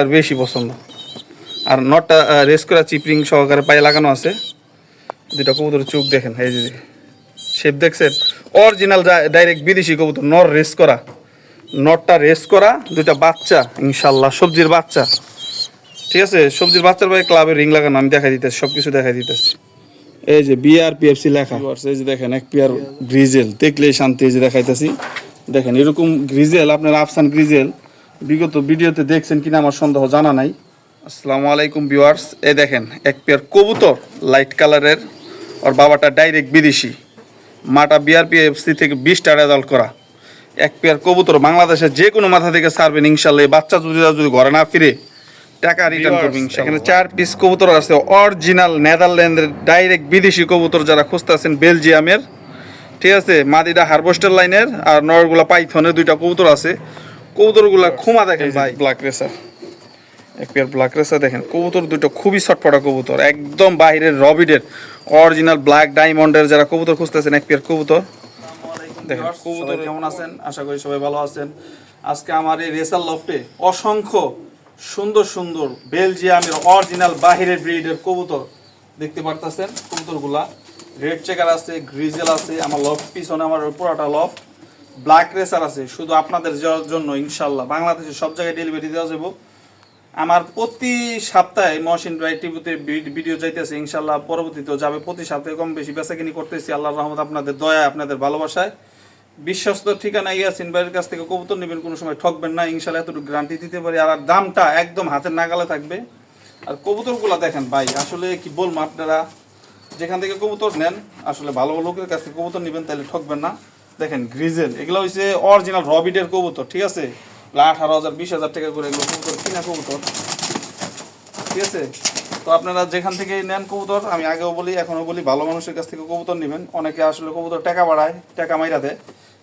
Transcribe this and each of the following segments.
আর বেশি পছন্দ। আর নটটা রেস করা চিপরিং সহকারে পায়ে লাগানো আছে। দুটা কবুতরের চোখ দেখেন, এই যে শেপ দেখছেন। অরিজিনাল ডাইরেক্ট বিদেশি কবুতর, নর রেস করা। নটটা রেস করা, দুইটা বাচ্চা, ইনশাল্লাহ, সবজির বাচ্চা। ঠিক আছে? সবজির বাচ্চার ভাই ক্লাবের রিং লাগানো, আমি দেখাই দিতেছি সব কিছু দেখাই দিতেছি। এই যে বিআরপিএফসি লেখা। এই যে দেখেন, এক পিয়ার গ্রিজেল দেখলে শান্তি, এই যে দেখাইতেছি। দেখেন, এরকম গ্রিজেল আপনার আফসান গ্রিজেল বিগত ভিডিওতে দেখছেন কিনা আমার সন্দেহ জানা নাই। আসসালামু আলাইকুম ভিউয়ার্স। এই দেখেন এক পেয়ার কবুতর লাইট কালারের ওর বাবাটা ডাইরেক্ট বিদেশি। মাটা বিআরপিএফসি থেকে বিশটা রেজাল্ট করা। এক পেয়ার কবুতর বাংলাদেশের যে কোনো মাথা থেকে ছাড়বেন ইনশাল্লাহ এই বাচ্চা যদি যদি ঘরে না ফিরে টাকা রিটার্ন করবে এখানে চার পিস কবুতর আছে অরিজিনাল নেদারল্যান্ডের ডাইরেক্ট বিদেশি কবুতর যারা খুঁজতেছেন বেলজিয়ামের ঠিক আছে মাদিটা হারভেস্টার লাইনের আর নরগুলা পাইথনের দুইটা কবুতর আছে। কবুতরগুলা খুমা দেখেন ভাই। ব্ল্যাক রেসার এক পেয়ার ব্ল্যাক রেসার দেখেন। কবুতর দুটো খুবই ছটপটা কবুতর। একদম বাইরের রবিডের অরিজিনাল ব্ল্যাক ডায়মন্ডের যারা কবুতর খুঁজতেছেন এক পেয়ার কবুতর। দেখেন কবুতর কেমন আছেন? আশা করি সবাই ভালো আছেন। আজকে আমার এই রেসার লফটে অসংখ্য সুন্দর সুন্দর বেলজিয়ামের অরিজিনাল বাহিরের ব্রিডের কবুতর দেখতে পারতেছেন। কবুতরগুলা রেড চেকার আছে গ্রিজেল আছে আমার লফট পিছনে আমার পুরাটা লফট ব্ল্যাক রেসার আছে, শুধু আপনাদের যাওয়ার জন্য ইনশাল্লাহ। বাংলাদেশের সব জায়গায় ডেলিভারি দেওয়া যাব। আমার প্রতি সপ্তাহে মহসিন ভাই টিভিতে ভিডিও যাইতেছে, ইনশাল্লাহ পরবর্তীতেও যাবে। প্রতি সপ্তাহে কম বেশি বেচাকিনি করতেছি। আল্লাহর রহমত আপনাদের দয়া, আপনাদের ভালোবাসায়। বিশ্বস্ত ঠিকানা ইয়াসিন ভাইয়ের কাছ থেকে কবুতর নেবেন, কোনো সময় ঠকবেন না। ইনশাল্লাহ এতটুকু গ্যারান্টি দিতে পারি। আর দামটা একদম হাতের নাগালে থাকবে। আর কবুতরগুলো দেখেন ভাই, আসলে কি বলব আপনারা? যেখান থেকে কবুতর নেন, আসলে ভালো লোকের কাছ থেকে কবুতর নেবেন, তাহলে ঠকবেন না। দেখেন গ্রিজেল এগুলো হচ্ছে অরিজিনাল রবিডের কবুতর, ঠিক আছে? আঠারো হাজার, বিশ হাজার টাকা করে এগুলো কবুতর কিনা কবুতর, ঠিক আছে? তো আপনারা যেখান থেকে নেন কবুতর, আমি আগেও বলি, এখনও বলি, ভালো মানুষের কাছ থেকে কবুতর নেবেন। অনেকে আসলে কবুতর টাকা বাড়ায়, টাকা মাইরা দেয়।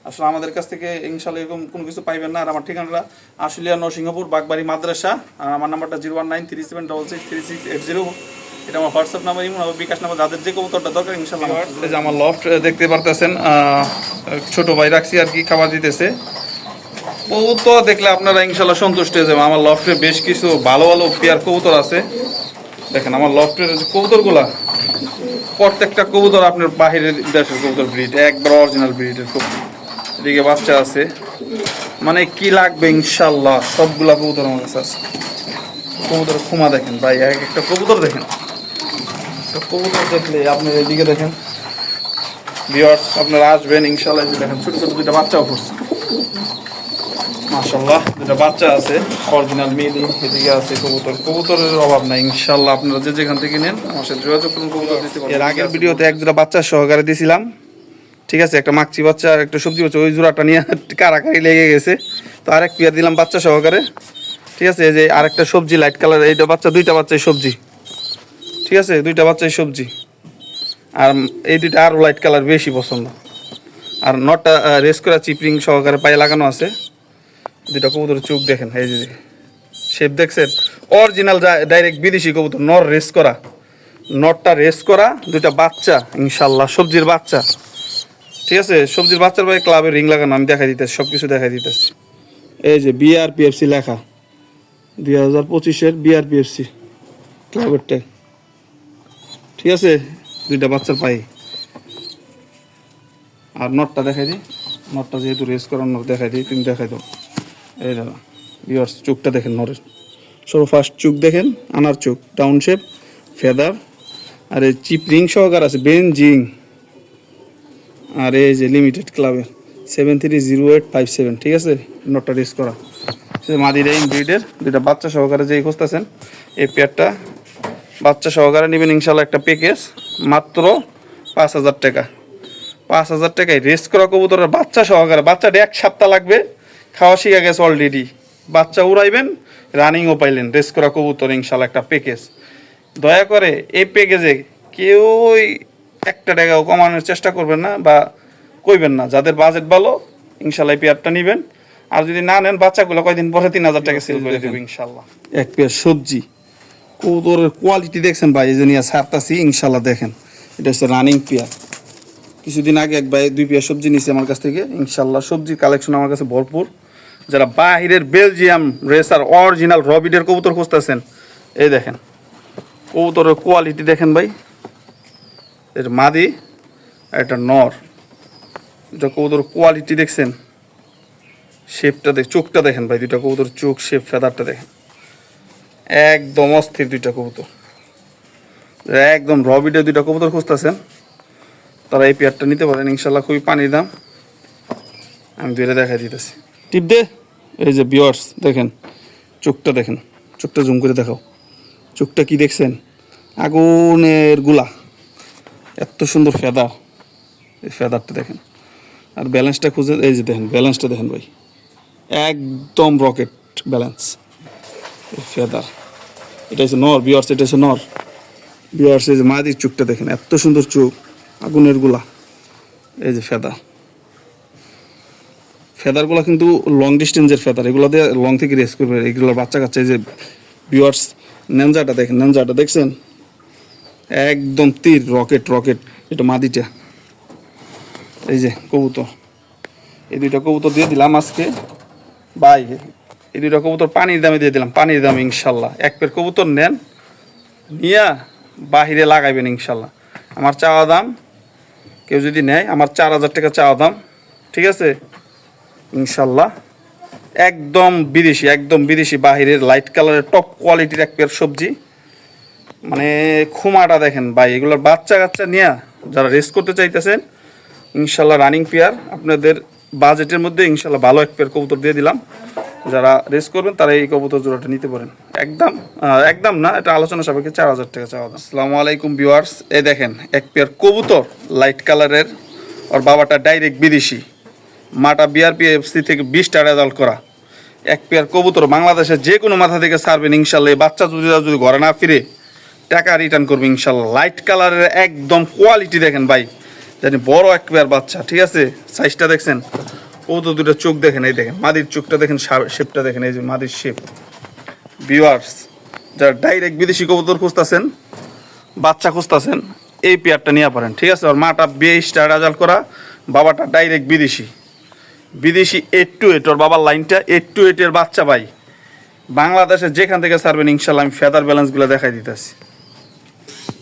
আসলে আমাদের কাছ থেকে ইনশাল্লাহ এরকম কোনো কিছু পাইবেন না। আর আমার ঠিকানাটা, আশুলিয়া নরসিংহপুর, বাগবাড়ি, মাদ্রাসা, আর আমার নাম্বারটা zero one nine three seven double six three six eight zero. এটা আমার WhatsApp number, imo number, bKash number, যাদের যে কবুতরটা দরকার ইনশাল্লাহ যে আমার লফট দেখতে পারতেছেন ছোট ভাই রাখছি আর কি, খাবার দিতেছে। কবুতর দেখলে আপনারা ইনশাল্লাহ সন্তুষ্ট হয়ে যাবেন। আমার লফটে বেশ কিছু ভালো ভালো পেয়ার কবুতর আছে। দেখেন আমার লফটের যে কবুতরগুলা, প্রত্যেকটা কবুতর আপনার বাহিরের দেশের কবুতর ব্রিড একবার অরিজিনাল ব্রিডের কবুতর। এদিকে বাচ্চা আছে। মানে কি লাগবে ইনশাল্লাহ সবগুলা কবুতর আমার কাছে আছে। কবুতর খুমা দেখেন ভাই, এক একটা কবুতর দেখেন। আপনার আসবেন ইনশাল্লাহ দেখেন বাচ্চা আছে অরিজিনাল আছে কবুতর। কবুতরের অভাব ইনশাল্লাহ আপনারা যে যেখান থেকে নেন এর আগের ভিডিওতে এক দুটা সহকারে দিয়েছিলাম ঠিক আছে, একটা মাকচি বাচ্চা আর একটা সবজি বাচ্চা, ওই জোড়াটা নিয়ে কারাকারি লেগে গেছে। তো আরেক পেয়ার দিলাম বাচ্চা সহকারে। ঠিক আছে, এই যে আরেকটা সবজি লাইট কালার এইটা বাচ্চা, দুইটা বাচ্চাই সবজি। ঠিক আছে, দুইটা বাচ্চাই সবজি। আর এই দুইটা আরও লাইট কালার বেশি পছন্দ। আর নটটা রেস করা চিপরিং সহকারে পায়ে লাগানো আছে। দুটা কবুতরের চোখ দেখেন, এই যে শেপ দেখছেন? অরিজিনাল ডাইরেক্ট বিদেশি কবুতর, নর রেস করা। নটটা রেস করা, দুইটা বাচ্চা, ইনশাল্লাহ, সবজির বাচ্চা। ঠিক আছে, সবজির বাচ্চার ভাই ক্লাবের রিং লাগানো, আমি দেখাই দিতেছি সব কিছু দেখাই দিতেছি। এই যে বিআরপিএফসি লেখা। দুই হাজার পঁচিশের বিআরপিএফসি ক্লাবের ট্যাগ ঠিক আছে? দুইটা বাচ্চার পাই আর নটটা দেখাই দিই। নটটা যেহেতু রেস করার নট দেখাই দিই, তুমি দেখাই দাও। এই দাদা বিয়ার্স চোখটা দেখেন নরের সর্ব ফার্স্ট চোখ দেখেন, আনার চোখ ডাউন শেপ ফেদার আর এই চিপ রিং সহকার আছে বেন জিং আর এই যে লিমিটেড ক্লাবের seven three zero eight five seven ঠিক আছে? নটটা রেস করা। মাদি রেইন ব্রিডের দুইটা বাচ্চা সহকারে যেই খুঁজতেছেন, এই পেয়ারটা বাচ্চা সহকারে নেবেন ইনশাল্লাহ একটা প্যাকেজ মাত্র পাঁচ হাজার টাকা। পাঁচ হাজার টাকায় রেস্ট করা কবুতরের বাচ্চা সহকারে, বাচ্চাটা এক সপ্তাহ লাগবে, খাওয়া শিখা গেছে অলরেডি বাচ্চা উড়াইবেন রানিংও পাইলেন, রেস্ট করা কবুতর ইনশাল্লাহ একটা প্যাকেজ দয়া করে এই প্যাকেজে কেউই একটা টাকাও কমানোর চেষ্টা করবেন না বা কইবেন না। যাদের বাজেট ভালো ইনশাল্লাহ এই পেয়ারটা নেবেন। আর যদি না নেন, বাচ্চাগুলো কয়দিন পরে তিন হাজার টাকা সেল করে দেবে ইনশাল্লাহ এক পেয়ার সবজি। কবুতরের কোয়ালিটি দেখছেন ভাই, এই যে নিয়ে ছাড়তাছি, ইনশাল্লাহ দেখেন। এটা হচ্ছে রানিং পেয়ার কিছুদিন আগে এক ভাই দুই পেয়ার সবজি নিয়েছে আমার কাছ থেকে। ইনশাল্লাহ সবজির কালেকশন আমার কাছে ভরপুর। যারা বাহিরের বেলজিয়াম রেসার অরিজিনাল রবিডের কবুতর খুঁজতেছেন, এই দেখেন। কবুতরের কোয়ালিটি দেখেন ভাই। এর মাদি এটা নর। এটা কবুতর কোয়ালিটি দেখছেন। শেপটা দেখ, চোখটা দেখেন ভাই, দুইটা কবুতর চোখ শেপ ফেদারটা দেখেন। একদম অস্থির দুইটা কবুতর। একদম রবিডে দুইটা কবুতর খুঁজতেছেন। তারা এই পেয়ারটা নিতে পারেন, ইনশাল্লাহ খুবই পানির দাম। আমি দুইটা দেখাই দিতেছি। টিপ দে। এই যে বিয়ার্স দেখেন, চোখটা দেখেন, চোখটা জুম করে দেখাও। চোখটা কি দেখছেন? আগুনেরগুলা। এত সুন্দর ফেদার এই ফেদারটা দেখেন। আর ব্যালেন্সটা খুঁজে এই যে দেখেন ব্যালেন্সটা দেখেন ভাই। একদম রকেট ব্যালেন্স ফেদার। এটা হচ্ছে নর, বিয়ার্স, এটা হচ্ছে নর। বিয়ার্স, এই যে মাদির চোখটা দেখেন, এত সুন্দর চোখ আগুনেরগুলা। এই যে ফেদার। ফেদারগুলো কিন্তু লং ডিস্টেন্সের ফেদার, এগুলো দিয়ে লং থেকে রেস করবে। এগুলো বাচ্চা কাচ্চা, এই যে বিয়ার্স, নেনজাটা দেখেন, নেনজাটা দেখছেন? একদম তীর, রকেট রকেট, এটা মাদিটা। এই যে কবুতর। এই দুইটা কবুতর দিয়ে দিলাম আজকে। বাই এই দুইটা কবুতর পানির দামে দিয়ে দিলাম, পানির দামে ইনশাল্লাহ। এক পের কবুতর নেন, নিয়া বাহিরে লাগাইবেন ইনশাল্লাহ। আমার চাওয়া দাম, কেউ যদি নেয়, আমার চার হাজার টাকা চাওয়া দাম, ঠিক আছে? ইনশাল্লাহ। একদম বিদেশি একদম বিদেশি বাহিরের লাইট কালারের টপ কোয়ালিটির এক পেয়ার সবজি। মানে খুমাটা দেখেন ভাই এগুলোর বাচ্চা কাচ্চা নিয়ে যারা রেস করতে চাইতেছেন, ইনশাল্লাহ রানিং পেয়ার আপনাদের বাজেটের মধ্যে ইনশাল্লাহ ভালো এক পেয়ার কবুতর দিয়ে দিলাম। যারা রেস করবেন তারা এই কবুতর জোড়াটা নিতে পারেন। একদম একদম না, এটা আলোচনা সাপেক্ষে চার হাজার টাকা চাওয়া দাম। আসসালামু আলাইকুম ভিউয়ার্স, এই দেখেন, এক পেয়ার কবুতর, লাইট কালারের, ওর বাবাটা ডাইরেক্ট বিদেশি। মাটা বিআরপিএফসি থেকে বিশ বিশটা রেজাল্ট করা। এক পেয়ার কবুতর, বাংলাদেশের যে কোনো মাথা থেকে ছাড়বেন ইনশাল্লাহ এই বাচ্চা যদি যদি ঘরে না ফিরে, টাকা রিটার্ন করবে ইনশাল্লাহ লাইট কালারের একদম কোয়ালিটি দেখেন ভাই। জানি বড় এক পেয়ার বাচ্চা, ঠিক আছে? সাইজটা দেখছেন? ও তো দুটো চোখ দেখেন, এই দেখেন, মাদির চোখটা দেখেন শেপটা দেখেন, এই যে মাদির শেপ ভিউয়ার্স যারা ডাইরেক্ট বিদেশি কবুতর খুঁজতেছেন, বাচ্চা খুঁজতেছেন, এই পেয়ারটা নিয়ে পারেন, ঠিক আছে? আর মাটা বেশটা রেজাল্ট করা, বাবাটা ডাইরেক্ট বিদেশি। বিদেশি এইট টু এইট ওর বাবার লাইনটা এইট টু এইটের বাচ্চা ভাই। বাংলাদেশে যেখান থেকে ছাড়বেন ইনশাল্লাহ আমি ফেদার ব্যালেন্সগুলো দেখাই দিতেছি।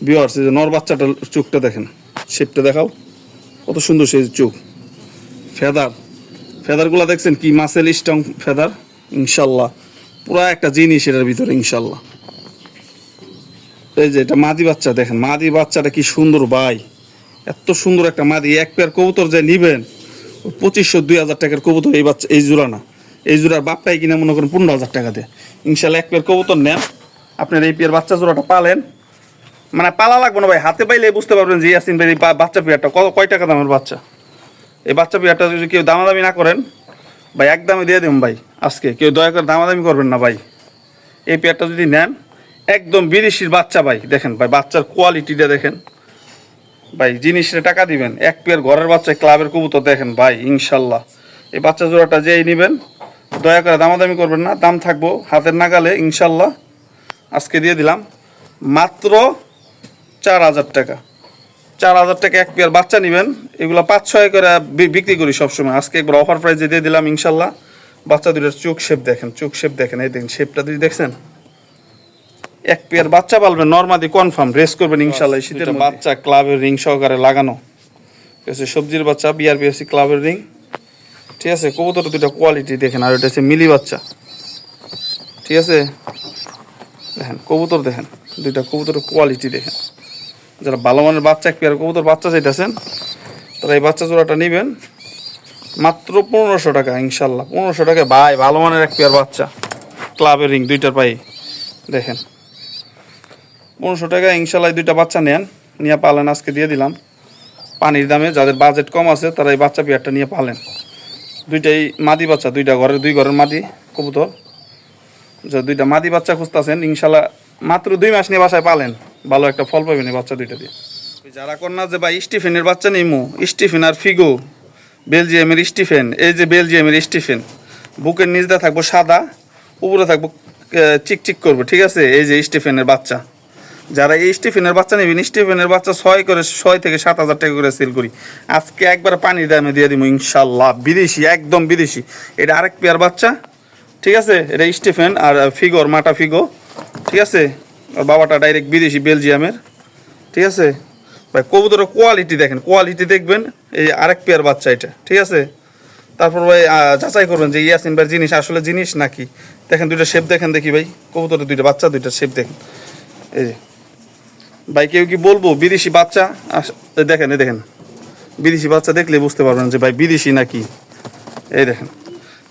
বিওয়ার্স এই যে নর বাচ্চাটার চোখটা দেখেন শেপটা দেখাও। কত সুন্দর সেই চোখ। ফেদার। ফেদারগুলো দেখছেন কি মাসেল স্টং ফেদার? ইনশাল্লাহ। পুরো একটা জিনিস এটার ভিতরে, ইনশাল্লাহ। এই যে এটা মাদি বাচ্চা, দেখেন, মাদি বাচ্চাটা কি সুন্দর ভাই। এত সুন্দর একটা মাদি, এক পেয়ার কবুতর যে নিবেন, পঁচিশশো, দুই হাজার টাকার কবুতর এই বাচ্চা, এই জোড়া না। এই জোড়ার বাপ্পাই কিনা মনে করেন পনেরো হাজার টাকা দেয়। ইনশাল্লাহ এক পেয়ার কবুতর নেন। আপনার এই পেয়ার বাচ্চা জোড়াটা পালেন। মানে পালা লাগবে না ভাই, হাতে পাইলে বুঝতে পারবেন যে ইয়াসিন ভাই বাচ্চা পেয়ারটা কত কয় টাকা দামের বাচ্চা? এই বাচ্চা পেয়ারটা যদি কেউ দামাদামি না করেন, ভাই একদমই দিয়ে দেবেন ভাই, আজকে। কেউ দয়া করে দামাদামি করবেন না ভাই। এই পেয়ারটা যদি নেন, একদম বিদেশির বাচ্চা ভাই, দেখেন ভাই, বাচ্চার কোয়ালিটিটা দেখেন। ভাই জিনিসটা টাকা দিবেন, এক পেয়ার ঘরের বাচ্চা ক্লাবের কবুতর দেখেন ভাই, ইনশাল্লাহ। এই বাচ্চা জোড়াটা যেই নেবেন, দয়া করে দামাদামি করবেন না, দাম থাকব হাতের নাগালে, ইনশাল্লাহ। আজকে দিয়ে দিলাম। মাত্র চার হাজার টাকা। চার হাজার টাকা এক পেয়ার বাচ্চা নেবেন এগুলো পাঁচ ছয় করে বিক্রি করি সবসময়। আজকে একবার অফার প্রাইজে দিয়ে দিলাম ইনশাল্লাহ। বাচ্চা দুটোর চোখ শেপ দেখেন চোখ শেপ দেখেন। এই দেখেন শেপটা যদি দেখছেন এক পেয়ার বাচ্চা পালবেন নর্মাদি কনফার্ম রেস করবেন ইনশাল্লাহ শীতের বাচ্চা ক্লাবের রিং সহকারে লাগানো। ঠিক আছে সবজির বাচ্চা বিআরবিএসসি ক্লাবের রিং ঠিক আছে কবুতর দুটো কোয়ালিটি দেখেন আর এটা হচ্ছে মিলি বাচ্চা। ঠিক আছে দেখেন কবুতর দেখেন দুইটা কবুতরের কোয়ালিটি দেখেন। যারা ভালো মানের বাচ্চা, এক পেয়ার কবুতর বাচ্চা চাইতেছেন, তারা এই বাচ্চা জোড়াটা নেবেন মাত্র পনেরোশো টাকা, ইনশাল্লাহ। পনেরোশো টাকা, ভাই, ভালো মানের এক পেয়ার বাচ্চা। ক্লাবের রিং দুইটার পায়ে। দেখেন। পনেরোশো টাকা, ইনশাল্লাহ দুইটা বাচ্চা নেন। নিয়ে পালেন, আজকে দিয়ে দিলাম। পানির দামে যাদের বাজেট কম আছে, তারা এই বাচ্চা পেয়ারটা নিয়ে পালেন। দুইটাই মাদি বাচ্চা, দুইটা ঘরের, দুই ঘরের মাদি কবুতর। যে দুইটা মাদি বাচ্চা খুঁজতেছেন, ইনশাল্লাহ মাত্র দুই মাস নিয়ে বাসায় পালেন। ভালো একটা ফল পাবেন এই বাচ্চা দুইটা দিয়ে। যারা কন্যা যে ভাই, স্টিফেনের বাচ্চা নিমু স্টিফেন আর ফিগো, বেলজিয়ামের স্টিফেন। এই যে বেলজিয়ামের স্টিফেন, বুকের নিচটা থাকব সাদা, উপরে থাকব চিকচিক করব, ঠিক আছে? এই যে স্টিফেনের বাচ্চা। যারা এই স্টিফেনের বাচ্চা নেবেন, স্টিফেনের বাচ্চা ছয় করে, ছয় থেকে সাত হাজার টাকা করে সেল করি। আজকে একবার পানির দামে দিয়ে দিব ইনশাল্লাহ। বিদেশি, একদম বিদেশি। এটা আরেক পেয়ার বাচ্চা, ঠিক আছে? এটা স্টিফেন আর ফিগোর মাটা ফিগো, ঠিক আছে? আর বাবাটা ডাইরেক্ট বিদেশি বেলজিয়ামের। ঠিক আছে? ভাই, কবুতরের কোয়ালিটি দেখেন কোয়ালিটি দেখবেন, এই আরেক পেয়ার বাচ্চা এটা, ঠিক আছে? তারপর ভাই যাচাই করবেন যে ইয়াসিন ভাই জিনিস আসলে জিনিস নাকি? দেখেন দুইটা শেপ দেখেন দেখি ভাই, কবুতরের দুইটা বাচ্চা, দুইটা শেপ দেখেন। এই যে। ভাই, কেউ কি বলব, বিদেশি বাচ্চা দেখেন, এই দেখেন। বিদেশি বাচ্চা দেখলে বুঝতে পারবেন যে ভাই বিদেশি নাকি। এই দেখেন।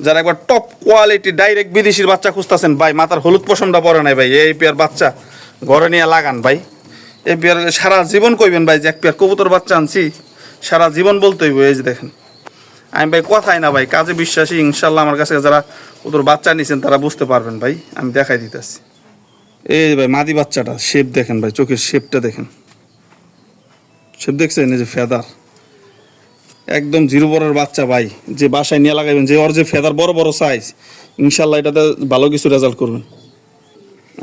যারা একবার টপ কোয়ালিটি ডাইরেক্ট বিদেশির বাচ্চা খুঁজতেছেন, ভাই, মাথার হলুদ পশমটা পরে নাই ভাই, এই পেয়ার বাচ্চা। ঘরে নিয়ে লাগান ভাই। এই পেয়ার সারা জীবন কইবেন ভাই যে এক পেয়ার কবুতর বাচ্চা আনছি, সারা জীবন বলতে হইব, এই যে দেখেন। আমি ভাই কথাই না ভাই, কাজে বিশ্বাসী, ইনশাল্লাহ আমার কাছে যারা ওদের বাচ্চা নিয়েছেন তারা বুঝতে পারবেন ভাই, আমি দেখাই দিতেছি। এই ভাই মাদি বাচ্চাটা শেপ দেখেন ভাই, চোখের শেপটা দেখেন। শেপ দেখছেন? এই যে ফেদার একদম জিরো বড়ের বাচ্চা ভাই, যে বাসায় নিয়ে লাগাইবেন, যে ওর যে ফেদার বড় বড় সাইজ ইনশাল্লাহ এটাতে ভালো কিছু রেজাল্ট করবেন।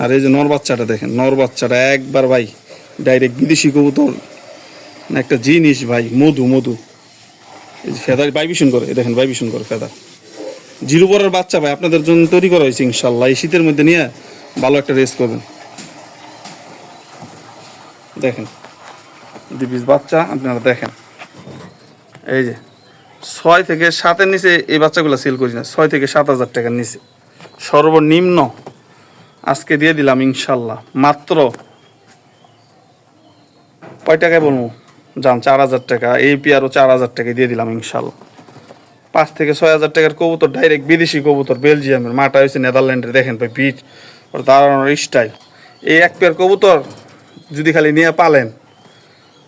আর এই যে নর বাচ্চাটা দেখেন, নর বাচ্চাটা একবার ভাই ডাইরেক্ট বিদেশি কবুতর না একটা জিনিস ভাই, মধু মধু। এই যে ফেদার বাইবিশন করে দেখেন বাইবিশন করে ফেদার। জিরো বড়ের বাচ্চা ভাই, আপনাদের জন্য তৈরি করা হয়েছে ইনশাল্লাহ এই শীতের মধ্যে নিয়ে ভালো একটা রেস করবেন। দেখেন দিবিস বাচ্চা, আপনারা দেখেন। এই যে, ছয় থেকে সাতের নিচে এই বাচ্চাগুলো সেল করি না, ছয় থেকে সাত হাজার টাকার নিচে। সর্বনিম্ন আজকে দিয়ে দিলাম ইনশাল্লাহ। মাত্র কয় টাকায় বলব? যান চার হাজার টাকা। এই পিয়ারও চার হাজার টাকা দিয়ে দিলাম ইনশাল্লাহ। পাঁচ থেকে ছয় হাজার টাকার কবুতর ডাইরেক্ট বিদেশি কবুতর, বেলজিয়ামের। মাটা হয়েছে নেদারল্যান্ডের, দেখেন ভাই বিট ওর দাঁড়ানোর স্টাইল এই এক পেয়ার কবুতর যদি খালি নিয়ে পালেন,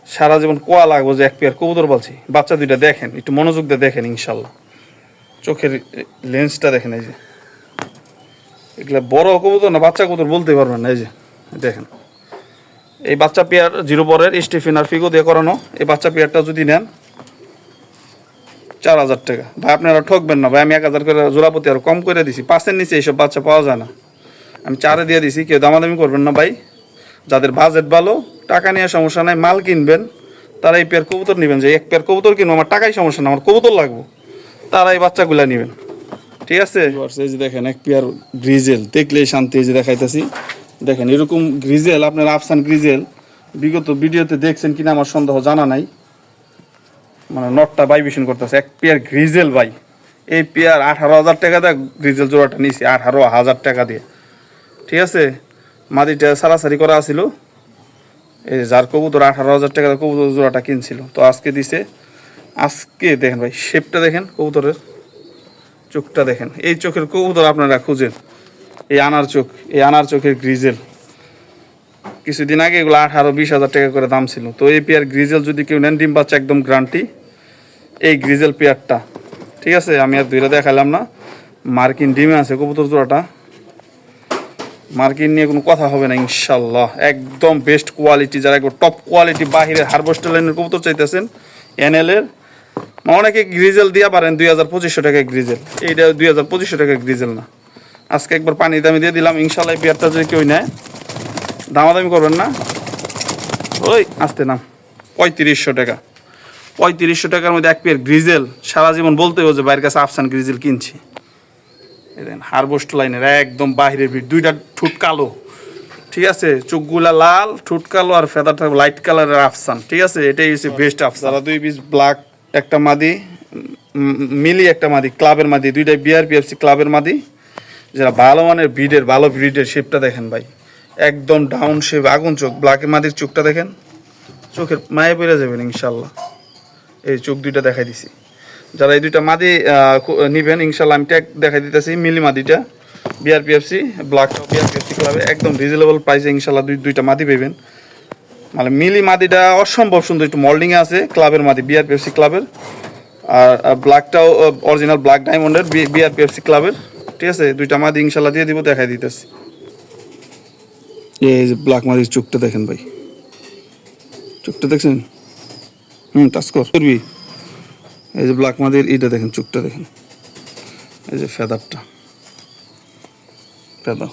সারা জীবন কোয়া লাগবো যে এক পেয়ার কবুতর বলছি। বাচ্চা দুইটা দেখেন, একটু মনোযোগ দিয়ে দেখেন ইনশাল্লাহ। চোখের লেন্সটা দেখেন এই যে। এগুলা বড় কবুতর না, বাচ্চা কবুতর বলতে পারবেন না, এই যে, দেখেন। এই বাচ্চা পেয়ার জিরো পরের স্টিফিন আর ফিগো দিয়ে করানো, এই বাচ্চা পেয়ারটা যদি নেন, চার হাজার টাকা। ভাই, আপনারা ঠকবেন না, ভাই, আমি এক হাজার করে জোড়াপতি আর কম করে দিছি, পাঁচের নিচে এইসব বাচ্চা পাওয়া যায় না। আমি চারে দিয়ে দিছি, কেউ দামাদামি করবেন না, ভাই। যাদের বাজেট ভালো, টাকা নিয়ে সমস্যা নাই, মাল কিনবেন, তারা এই পেয়ার কবুতর নেবেন যে, এক পেয়ার কবুতর কিনবো, আমার টাকাই সমস্যা না, আমার কবুতর লাগবো, তারা এই বাচ্চাগুলা নেবেন। ঠিক আছে? এই যে দেখেন এক পেয়ার গ্রিজেল দেখলেই শান্তি, এই যে দেখাইতেছি। দেখেন, এরকম গ্রিজেল আপনার আফসান গ্রিজেল বিগত ভিডিওতে দেখছেন কিনা আমার সন্দেহ জানা নাই। মানে নটটা বাইবিশন করতেছে। এক পেয়ার গ্রিজেল ভাই, এই পেয়ার আঠারো হাজার টাকা দিয়ে গ্রিজেল জোড়াটা নিয়েছি আঠারো হাজার টাকা দিয়ে। ঠিক আছে? মাদিটা সারাসারি করা আছিল। এই যার কবুতর আঠারো হাজার টাকা কবুতর জোড়াটা কিনছিল। তো আজকে দিছে। আজকে দেখেন ভাই শেপটা দেখেন কবুতরের। চোখটা দেখেন। এই চোখের কবুতর আপনারা খুঁজেন। এই আনার চোখ, এই আনার চোখের গ্রিজেল। কিছুদিন আগে এগুলো আঠারো, বিশ হাজার টাকা করে দাম ছিল। তো এই পেয়ার গ্রিজেল যদি কেউ নেন, ডিম বাচ্চা একদম গ্রান্টি এই গ্রিজেল পেয়ারটা, ঠিক আছে? আমি আর দুইটা দেখালাম না। মার্কিন ডিমে আছে কবুতর জোড়াটা। মার্কিন নিয়ে কোনো কথা হবে না ইনশাল্লাহ একদম বেস্ট কোয়ালিটি যারা একবার টপ কোয়ালিটি বাহিরের হারভেস্টার লাইনের কবুতর চাইতেছেন এনএলের অনেকে গ্রিজেল দিয়া পারেন দুই হাজার পঁচিশশো টাকা গ্রিজেল এইটা দুই হাজার পঁচিশশো টাকা গ্রিজেল না। আজকে একবার পানি দামি দিয়ে দিলাম ইনশাল্লাহ পেয়ারটা যদি কেউ নেয়, দামাদামি করবেন না। ওই, আসতে নাম। পঁয়ত্রিশশো টাকা। পঁয়ত্রিশশো টাকার মধ্যে এক পেয়ার গ্রিজেল সারা জীবন বলতে হবে যে বাইরের কাছে আফসান গ্রিজেল কিনছি। হারবোস্ট লাইনের একদম বাহিরের ভিড়, দুইটা ঠুট কালো। ঠিক আছে? চোখগুলা লাল, ঠুট কালো আর ফেদারটা লাইট কালারের আফসান। ঠিক আছে? এটাই হচ্ছে বেস্ট আফসান। দুই পিস ব্ল্যাক একটা মাদি মিলি একটা মাদি, ক্লাবের মাদি, দুইটাই বিআরপিএফসি ক্লাবের মাদি। যারা ভালো মানের ব্রিডের ভালো ব্রিডের শেপটা দেখেন ভাই। একদম ডাউন শেপ আগুন চোখ ব্ল্যাকের মাদির চোখটা দেখেন। চোখের মায়ে পেরে যাবেন ইনশাল্লাহ। এই চোখ দুইটা দেখাই দিছি। যারা এই দুইটা মাদি নিবেন, ইনশাল্লাহ আমি ট্যাগ দেখাই দিতেছি, মিলি মাদিটা। বিআরপিএফসি ব্ল্যাকটাও বিআরপিএফসি ক্লাবে একদম রিজনেবল প্রাইসে ইনশাল্লাহ দুই, দুইটা মাদি পেবেন মানে মিলি মাদিটা অসম্ভব সুন্দর, একটু মল্ডিংয়ে আছে ক্লাবের মাদি বিআরপিএফসি ক্লাবের আর ব্ল্যাকটাও অরিজিনাল ব্ল্যাক ডায়মন্ডের বিআরপিএফসি ক্লাবের ঠিক আছে, দুইটা মাদি ইনশাল্লাহ দিয়ে দিব, দেখাই দিতেছি। এই যে ব্ল্যাক মাদির চোখটা দেখেন ভাই। চোখটা দেখছেন? হুম টাচ কর। করবি? এই যে ব্ল্যাক মাদির এইটা দেখেন চোখটা দেখেন। এই যে ফেদারটা। ফেদার।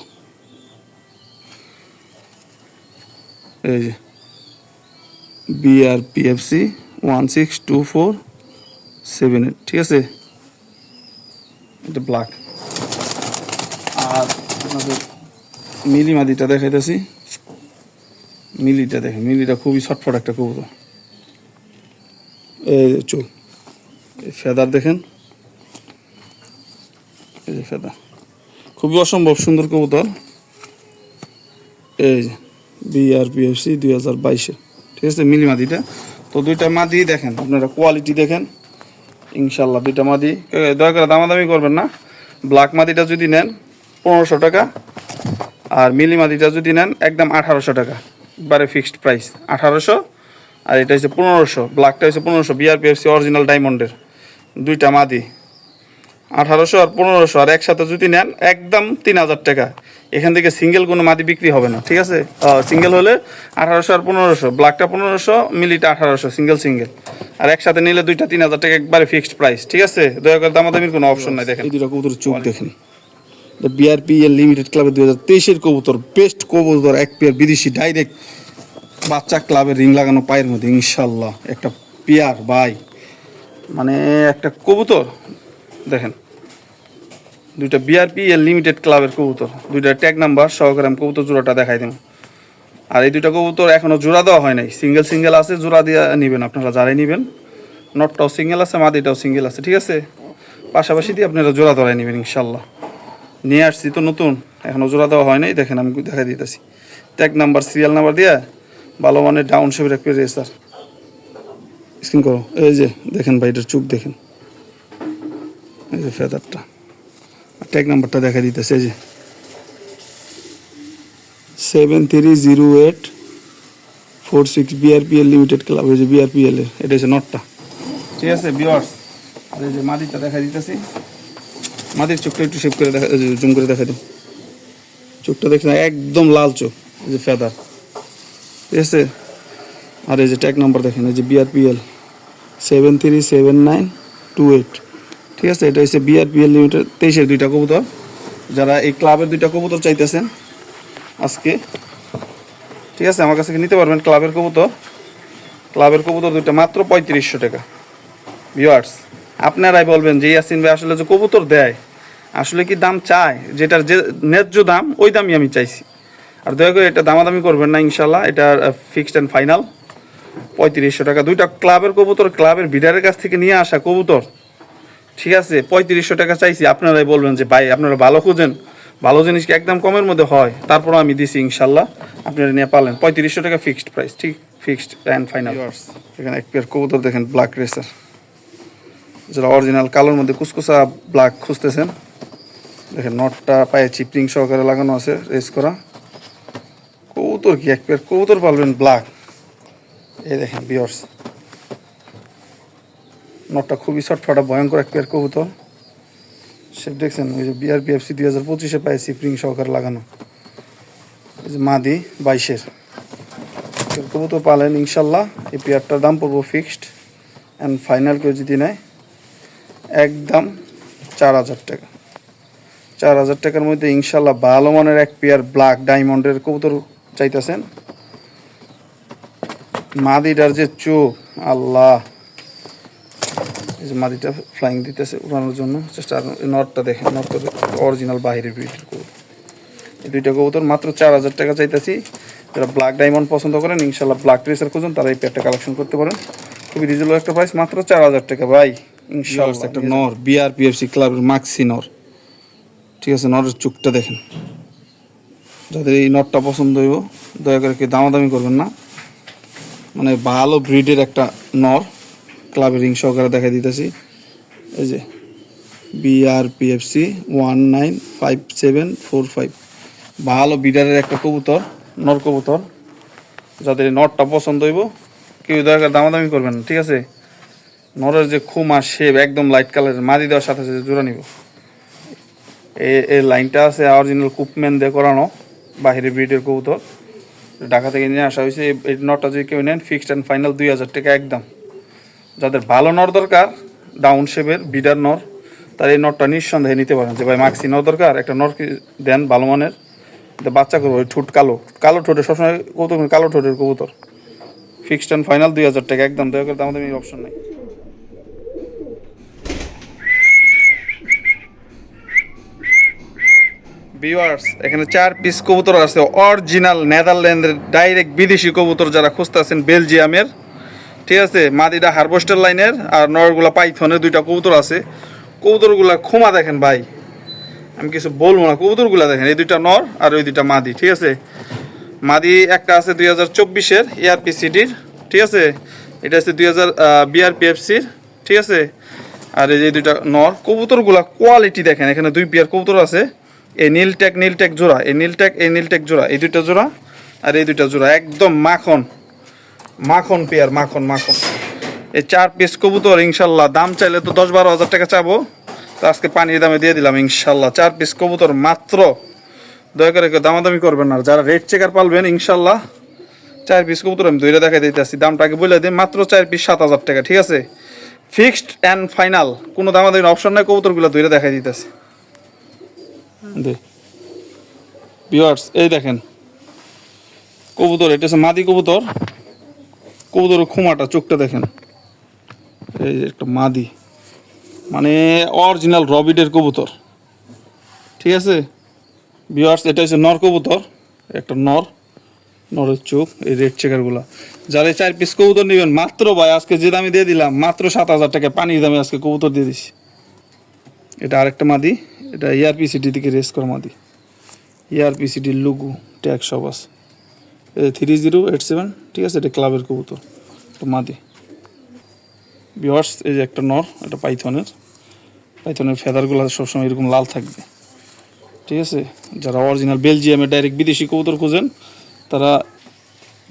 এই যে। BRPFC one six two four seven eight ঠিক আছে? এটা ব্ল্যাক আর আপনাদের মিলি মাদিটা দেখাইতেছি। মিলিটা দেখেন, মিলিটা খুবই ছটফট একটা কবুতর। এই চুল ফেদার দেখেন। এই যে ফেদার। খুবই অসম্ভব সুন্দর কবুতর। এই যে বিআরপিএফসি দুই হাজার বাইশে। ঠিক আছে? মিলি মাদিটা। তো দুইটা মাদি দেখেন, আপনারা কোয়ালিটি দেখেন। ইনশাল্লাহ দুইটা মাদি। দয়া করে দামাদামি করবেন না। ব্ল্যাক মাদিটা যদি নেন, পনেরোশো টাকা। আর মিলি মাদিটা যদি নেন, একদম আঠারোশো টাকা। বারে ফিক্সড প্রাইস আঠারোশো। আর এটা হচ্ছে পনেরোশো। ব্ল্যাকটা হচ্ছে পনেরোশো। বিআরপিএফসি অরিজিনাল ডায়মন্ডের দুইটা মাদি। আঠারোশো আর পনেরোশো। আর একসাথে যদি নেন, একদম তিন হাজার টাকা। এখান থেকে সিঙ্গেল কোনো মাদি বিক্রি হবে না ঠিক আছে? সিঙ্গেল হলে আঠারোশো আর পনেরোশো ব্ল্যাকটা পনেরোশো মিলিটা আঠারোশো সিঙ্গেল সিঙ্গেল। আর একসাথে নিলে দুইটা তিন হাজার টাকা একবারে ফিক্সড প্রাইস ঠিক আছে? দয়া করে দামাদামির কোনো অপশন নাই দেখেন। এই দুটো কবুতর চোখ দেখেন। বিআরপি এর লিমিটেড ক্লাবের দুই হাজার তেইশের কবুতর বেস্ট কবুতর এক পেয়ার বিদেশি ডাইরেক্ট বাচ্চা ক্লাবের রিং লাগানো পায়ের মধ্যে ইনশাল্লাহ। একটা পেয়ার বাই মানে একটা কবুতর দেখেন। দুইটা বিআরপি এর লিমিটেড ক্লাবের কবুতর। দুইটা ট্যাগ নাম্বার সহকারে আমি কবুতর জোড়াটা দেখাই দেবো আর এই দুইটা কবুতর এখনও জোড়া দেওয়া হয় নাই। সিঙ্গেল সিঙ্গেল আছে, জোড়া দিয়ে নেবেন আপনারা, যারাই নেবেন। নটটাও সিঙ্গেল আছে, মাদিটাও সিঙ্গেল আছে, ঠিক আছে? পাশাপাশি দিয়ে আপনারা জোড়া ধরাই নেবেন ইনশাল্লাহ নিয়ে আসছি তো নতুন এখনও জোড়া দেওয়া হয় নাই, দেখেন আমি দেখাই দিতেছি। ট্যাগ নাম্বার সিরিয়াল নাম্বার দিয়ে ভালো মানের ডাউন শেপের এক রেসার স্ক্রিন করো। এই যে, দেখেন ভাই, এটার চুপ দেখেন। এই যে ফেদারটা ট্যাগ নাম্বারটা দেখা দিতেছে যে। Seven three zero eight four six BRPL limited club যে বিআরপিএল এর, এটা হচ্ছে নটটা ঠিক আছে বিয়ার্স আর এই যে মাদিরটা দেখা দিতেছি। মাদির চোখটা একটু শেপ করে দেখা জুম করে দেখা দিন চোখটা দেখছেন, একদম লাল চোখ, এই যে ফেদার ঠিক আছে? আর এই যে ট্যাগ নাম্বার দেখেন, এই যে BRPL seven three seven nine two eight ঠিক আছে, এটা হচ্ছে বিআরপিএল লিমিটেড তেইশের দুইটা কবুতর। যারা এই ক্লাবের দুইটা কবুতর চাইতেছেন আজকে, ঠিক আছে, আমার কাছে নিতে পারবেন ক্লাবের কবুতর। ক্লাবের কবুতর দুইটা মাত্র পঁয়ত্রিশশো টাকা। ভিওয়ার্স আপনারাই বলবেন যে ইয়াসিন ভাই আসলে যে কবুতর দেয়, আসলে কি দাম চায়? যেটার যে ন্যায্য দাম, ওই দামই আমি চাইছি। আর দয়া করে এটা দামাদামি করবেন না ইনশাল্লাহ এটা ফিক্সড অ্যান্ড ফাইনাল পঁয়ত্রিশশো টাকা, দুইটা ক্লাবের কবুতর, ক্লাবের বিডারের কাছ থেকে নিয়ে আসা কবুতর। ঠিক আছে পঁয়ত্রিশশো টাকা চাইছি। আপনারাই বলবেন যে ভাই আপনারা ভালো খুঁজেন। ভালো জিনিস কি একদম কমের মধ্যে হয়? তারপর আমি দিছি ইনশাল্লাহ। আপনারা নিয়ে পালেন। পঁয়ত্রিশশো টাকা ফিক্সড প্রাইস ঠিক? ফিক্সড অ্যান্ড ফাইনাল এখানে এক পেয়ার কবুতর দেখেন ব্ল্যাক রেসার যারা অরিজিনাল কালোর মধ্যে কুচকুচা ব্ল্যাক খুঁজতেছেন দেখেন নটটা পায়ে চিপরিং সহকারে লাগানো আছে রেস করা। কবুতর কি? এক পেয়ার কবুতর পালবেন ব্ল্যাক এই দেখেন বিয়ার্স নটটা খুবই ছটফটা ভয়ঙ্কর এক পেয়ার কবুতর। সে দেখছেন, ওই যে বিআর বিএফসি দুই হাজার পঁচিশে পায়ে সিপ্রিং সহকারে লাগানো। ওই যে মাদি বাইশের। কবুতর পালেন ইনশাল্লাহ, এই পেয়ারটার দাম পড়ব ফিক্সড অ্যান্ড ফাইনাল কেউ যদি নেয়, একদম চার হাজার টাকা। চার হাজার টাকার মধ্যে ইনশাল্লাহ ভালো মানের এক পেয়ার ব্ল্যাক ডায়মন্ডের কবুতর চাইতেছেন। মাদিটার যে চোখ, আল্লাহ। এই যে মাদিটা ফ্লাইং দিতেছে উড়ানোর জন্য চেষ্টা নটটা দেখেন, নটটা অরিজিনাল বাহিরের ব্রিডের কবুতর। এই দুইটা কবুতর মাত্র চার হাজার টাকা চাইতেছি। যারা ব্ল্যাক ডায়মন্ড পছন্দ করেন ইনশাল্লাহ ব্ল্যাক ট্রেসার খুঁজুন, তারা এই পেয়ারটা কালেকশন করতে পারেন। খুবই রিজনেবল একটা প্রাইস মাত্র চার হাজার টাকা ভাই ইনশাল্লাহ একটা নর বিআরপিএফসি ক্লাবের মাক্সি নর। ঠিক আছে, নরের চুকটা দেখেন। যাদের এই নটটা পছন্দ হইব, দয়া করে কেউ দামাদামি করবেন না। মানে ভালো ব্রিডের একটা নর। ক্লাবের রিং সহকারে দেখা দিতেছি। এই যে BRPFC one nine five seven four five ভালো বিডারের একটা কবুতর, নর কবুতর। যাদের নটটা পছন্দ হইব, কেউ দয়া করে দামাদামি করবেন ঠিক আছে? নরের যে খুমা শেপ একদম লাইট কালারের মাদি দেওয়ার সাথে সাথে জোড়া নিব। এই এই লাইনটা আছে অরিজিনাল কুপম্যান দিয়ে করানো, বাহিরের ব্রিডের কবুতর। ঢাকা থেকে নিয়ে আসা হয়েছে, এই নটটা যদি কেউ নেন ফিক্সড অ্যান্ড ফাইনাল দুই হাজার টাকা একদম। যাদের ভালো নর দরকার ডাউন শেপের বিডার নর, তার এই নটটা নিঃসন্দেহে নিতে পারেন যে, ভাই মাক্সি নর দরকার, একটা নর দেন ভালো মানের? বাচ্চা করব ঠোঁট কালো কালো ঠোঁটে সবসময় কবুতর কালো ঠোঁটের কবুতর। ফিক্সড অ্যান্ড ফাইনাল দুই হাজার টাকা, একদম দয়া করে দাম দামি অপশন নেই। ভিউয়ার্স এখানে চার পিস কবুতর আছে অরিজিনাল নেদারল্যান্ডের ডাইরেক্ট বিদেশি কবুতর যারা খুঁজতে আছেন বেলজিয়ামের ঠিক আছে মাদিটা হারভেস্টার লাইনের আর নরগুলা পাইথনের দুইটা কবুতর আছে। কবুতরগুলা ক্ষমা দেখেন ভাই। আমি কিছু বলব না, কবুতরগুলা দেখেন, এই দুইটা নর আর ওই দুইটা মাদি, ঠিক আছে? মাদি একটা আছে দুই হাজার চব্বিশের এআরপি সিটির ঠিক আছে? এটা আছে দুই হাজার বিআরপিএফসির ঠিক আছে? আর এই যে দুইটা নর, কবুতরগুলা কোয়ালিটি দেখেন, এখানে দুই পেয়ার কবুতর আছে। এই নীলটেক নীলটেক জোড়া, এই নীলটেক এই নীলটেক জোড়া, এই দুইটা জোড়া আর এই দুইটা জোড়া, একদম মাখন। মাখন পেয়ার, মাখন মাখন। এই চার পিস কবুতর, ইনশাল্লাহ। দাম চাইলে তো দশ বারো হাজার টাকা চাবো। তো আজকে পানির দামে দিয়ে দিলাম, ইনশাল্লাহ। চার পিস কবুতর মাত্র। দয়া করে কেউ দামাদামি করবেন না। যারা রেড চেকার পালবেন, ইনশাল্লাহ, চার পিস কবুতর আমি দইটা দেখাই দিতেছি। দামটা আগে বলে দিই, মাত্র চার পিস সাত হাজার টাকা, ঠিক আছে? ফিক্সড অ্যান্ড ফাইনাল কোনো দামাদামি অপশন নাই, কবুতরগুলো দইটা দেখাই দিতেছি। ভিউয়ার্স এই দেখেন। কবুতর, এটা হচ্ছে মাদি কবুতর। কবুতরের খুমাটা, চোখটা দেখেন। এই যে একটা মাদি। মানে অরিজিনাল রবিডের কবুতর। ঠিক আছে? ভিউয়ার্স এটা হচ্ছে নর কবুতর। একটা নর। নরের চোখ, এই রেড চেকারগুলা যারা এই চার পিস কবুতর নেবেন, মাত্র ভাই, আজকে যে দামে দিয়ে দিলাম, মাত্র সাত হাজার টাকা পানির দামে আজকে কবুতর দিয়ে দিছি। এটা আরেকটা মাদি। এটা E ইয়ারপিসিটি থেকে রেস করা মাদি। E ইয়ারপিসিটির লুগু, ট্যাগ সব আছে। থ্রি জিরো এইট সেভেন ঠিক আছে? এটা ক্লাবের কবুতর, এটা মাদি। বিহার্স এই যে একটা নর, এটা পাইথনের। পাইথনের ফেদারগুলো সবসময় এরকম লাল থাকবে। ঠিক আছে? যারা অরিজিনাল বেলজিয়ামের ডাইরেক্ট বিদেশি কবুতর খুঁজেন, তারা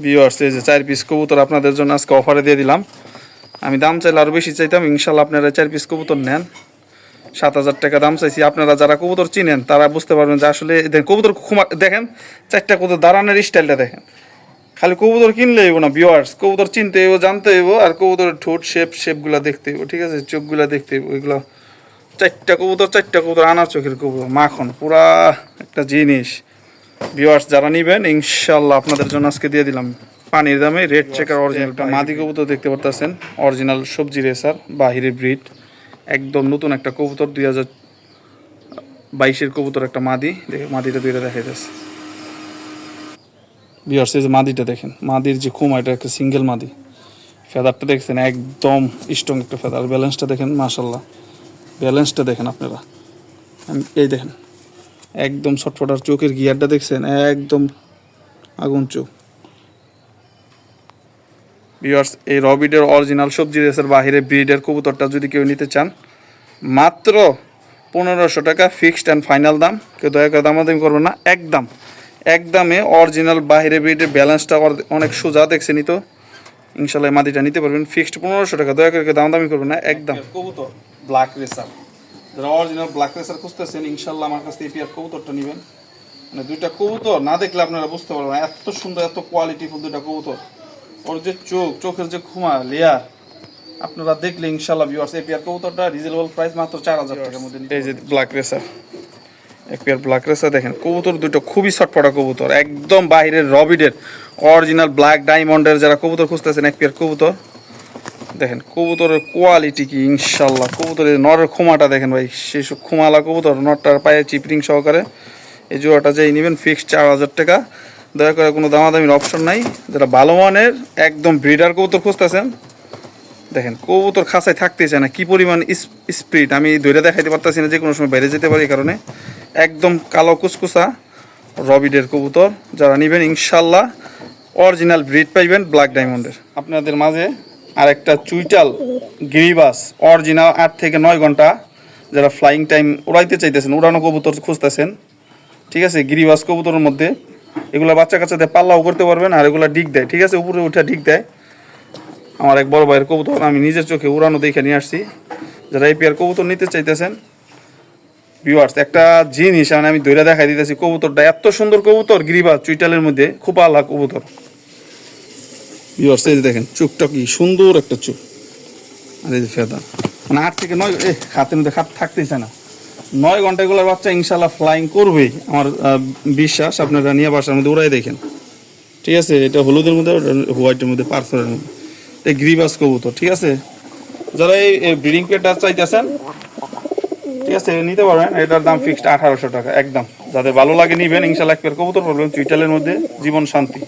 ভিউয়ার্স এই যে চার পিস কবুতর আপনাদের জন্য আজকে অফারে দিয়ে দিলাম। আমি দাম চাইলে আরও বেশি চাইতাম ইনশাল্লাহ আপনারা চার পিস কবুতর নেন। সাত হাজার টাকা দাম চাইছি। আপনারা যারা কবুতর চিনেন তারা বুঝতে পারবেন যে আসলে কবুতর দেখেন চারটা কবুতর দাঁড়ানোর স্টাইলটা দেখেন। খালি কবুতর কিনলে হইব না ভিউয়ার্স কবুতর চিনতে হইব জানতে হইব আর কবুতরের ঠোঁট শেপ শেপগুলো দেখতে হইব ঠিক আছে? চোখগুলো দেখতে হইব ওইগুলো চারটা কবুতর চারটা কবুতর আনার চোখের কবুতর মাখন পুরা একটা জিনিস। ভিউয়ার্স যারা নিবেন ইনশাল্লাহ আপনাদের জন্য আজকে দিয়ে দিলাম পানির দামে। রেড চেকার অরিজিনালটা মাদি কবুতর দেখতে পারতেছেন অরিজিনাল সবজি রেসার বাহিরের ব্রিড একদম নতুন একটা কবুতর, দুই হাজার বাইশের কবুতর একটা মাদি। দেখে মাদিটা দুইটা দেখা যাচ্ছে এই যে মাদিটা দেখেন, মাদির যে খুমা, এটা একটা সিঙ্গেল মাদি। ফেদারটা দেখছেন, একদম স্ট্রং একটা ফেদার ব্যালেন্সটা দেখেন মাশাল্লাহ ব্যালেন্সটা দেখেন আপনারা। এই দেখেন, একদম ছটফটার চোখের গিয়ারটা দেখছেন, একদম আগুন চোখ। বিয়ার্স এই রবিডের অরিজিনাল সবজি রেসের বাহিরে ব্রিডের কবুতরটা যদি কেউ নিতে চান, মাত্র পনেরোশো টাকা ফিক্সড অ্যান্ড ফাইনাল দাম। কেউ দয়া করে দামাদামি করবেন না, একদম, একদমে অরিজিনাল বাহিরে ব্রিডের ব্যালেন্সটা অনেক সোজা দেখছেনই তো। ইনশাল্লাহ মাদিটা নিতে পারবেন ফিক্সড পনেরোশো টাকা, দয়া করে দামাদামি করবেন না, একদম। কবুতর ব্ল্যাক রেসার যারা অরিজিনাল ব্ল্যাক রেসার খুঁজতেছেন, ইনশাল্লাহ আমার কাছ থেকে পিয়ার কবুতরটা নেবেন। মানে দুইটা কবুতর না দেখলে আপনারা বুঝতে পারবেন। এত সুন্দর, এত কোয়ালিটিফুল দুইটা কবুতর। ওর যে চোখ চোখের যে খুমা লেয়ার আপনারা দেখলে ইনশাল্লাহ ভিউয়ার্স এই পেয়ার কবুতরটা রিজনেবল প্রাইস মাত্র চার হাজার টাকার মধ্যে এই যে ব্ল্যাক রেসার এক পেয়ার ব্ল্যাক রেসার দেখেন কবুতর দুটো খুবই ছটপটা কবুতর একদম বাইরের রবিডের অরিজিনাল ব্ল্যাক ডায়মন্ডের যারা কবুতর খুঁজতেছেন এক পেয়ার কবুতর দেখেন কবুতরের কোয়ালিটি কি ইনশাল্লাহ কবুতরের নরের খুমাটা দেখেন ভাই সেসব খুমালা কবুতর নটটার পায়ে চিপরিং সহকারে এই জোড়াটা যেই নেবেন ফিক্সড চার হাজার টাকা। দয়া করে কোনো দামাদামির অপশন নাই। যারা ভালো মানের, একদম ব্রিডার কবুতর খুঁজতেছেন, দেখেন, কবুতর খাঁচায় থাকতেই চায় না, কি পরিমাণ স্পিড আমি ধরে দেখাইতে পারতেছি না যে কোনো সময় বাইরে যেতে পারি এই কারণে। একদম কালো কুচকুচা রবিডের কবুতর, যারা নেবেন ইনশাল্লাহ অরিজিনাল ব্রিড পাইবেন ব্ল্যাক ডায়মন্ডের আপনাদের মাঝে আরেকটা চুইটাল গিরিবাস অরিজিনাল আট থেকে নয় ঘণ্টা, যারা ফ্লাইং টাইম উড়াইতে চাইতেছেন, উড়ানো কবুতর খুঁজতেছেন, ঠিক আছে, গিরিবাস কবুতরের মধ্যে। এগুলা বাচ্চা কাচ্চাদের পাল্লাও করতে পারবেন আর এগুলা ডিগ দেয়, ঠিক আছে? উপরে উঠে ডিগ দেয়। আমার এক বড় ভাইয়ের কবুতর আমি নিজের চোখে উড়ানো দেখে নিয়ে আসছি। যারা এই পেয়ার কবুতর নিতে চাইতেছেন ভিউয়ার্স একটা জিনিস মানে আমি ধরে দেখাই দিতেছি, কবুতরটা এত সুন্দর কবুতর গিরিবাস চুইটালের মধ্যে, খুব আলা কবুতর। ভিউয়ার্স এই দেখেন, চোখটা কি সুন্দর একটা চোখ। আর এই যে ফেদা মানে আট থেকে নয় এ, হাতের মধ্যে হাত থাকতেই চায় না। নয় ঘণ্টা এগুলোর বাচ্চা ইনশাল্লাহ ফ্লাইং করবেই আমার বিশ্বাস। আপনারা নিয়ে বাসার মধ্যে উড়াই দেখেন। ঠিক আছে? এটা হলুদের মধ্যে হোয়াইটের মধ্যে, পার্সেলের মধ্যে। এটা গ্রিবাস কবুতর, ঠিক আছে? যারা এই ব্রিডিং পেয়ারটা চাইতেছেন, ঠিক আছে, নিতে পারবেন। এটার দাম ফিক্সড আঠারোশো টাকা, একদম। যাদের ভালো লাগে নিবেন ইনশাল্লাহ এক পেয়ার কবুতর পাবেন, চুইটালের মধ্যে, জীবন শান্তি।